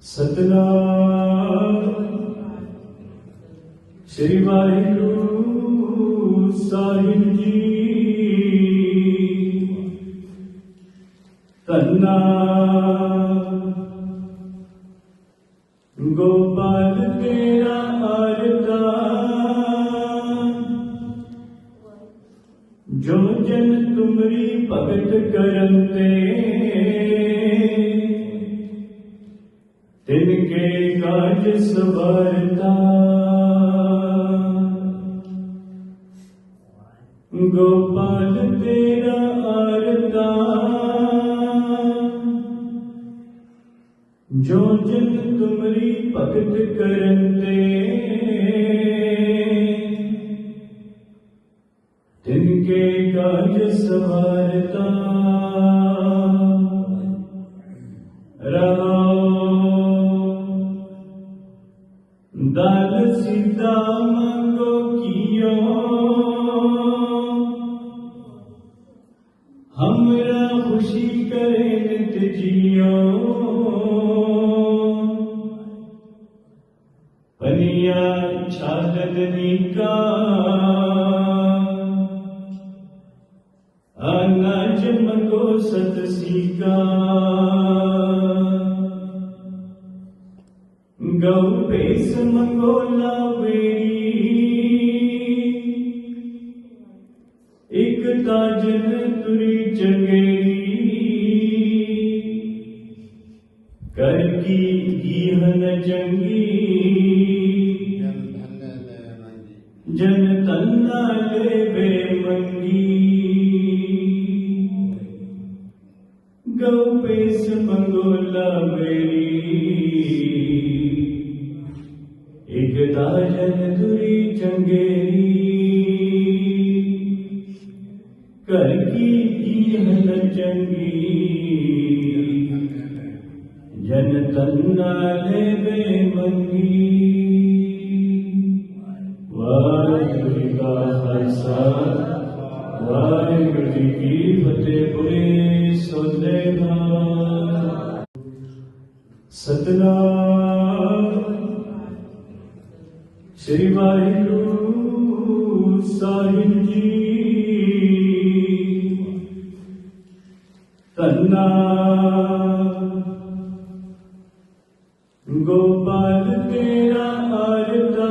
ਸਤਨਾਮ। ਸ੍ਰੀ ਵਾਹਿਗੁਰੂ ਸਾਹਿਬ ਜੀ। ਤੰਨਾ ਗੋਪਾਲ ਤੇਰਾ ਅਰਦਾ। ਜੋ ਜਨ ਤੁਮਰੀ ਭਗਤ ਕਰਨ ਤੇ برتا گوپال تیرا آرتا جو جن تمری بھگت کرتے تن کے کاج سوارتا دل سیتا منگو ہمرا خوشی کرے نت جیو پنیا چھالدنی کا انج منگو ست سیکا۔ گو بیس منگولا تری چنگیری کر کی گیہن جن تنہ لے پیش منگولا میری ایک داجن دری چنگیری کر کی ہن چنگی جن تن لے بے منگی واحد کا خرسا واحد کی فتح پوری ستنا شری واحو ساحب جی تنا گوپال تیرا آرتا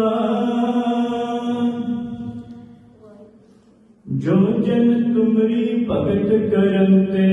جو جن تمری بھگت کرتے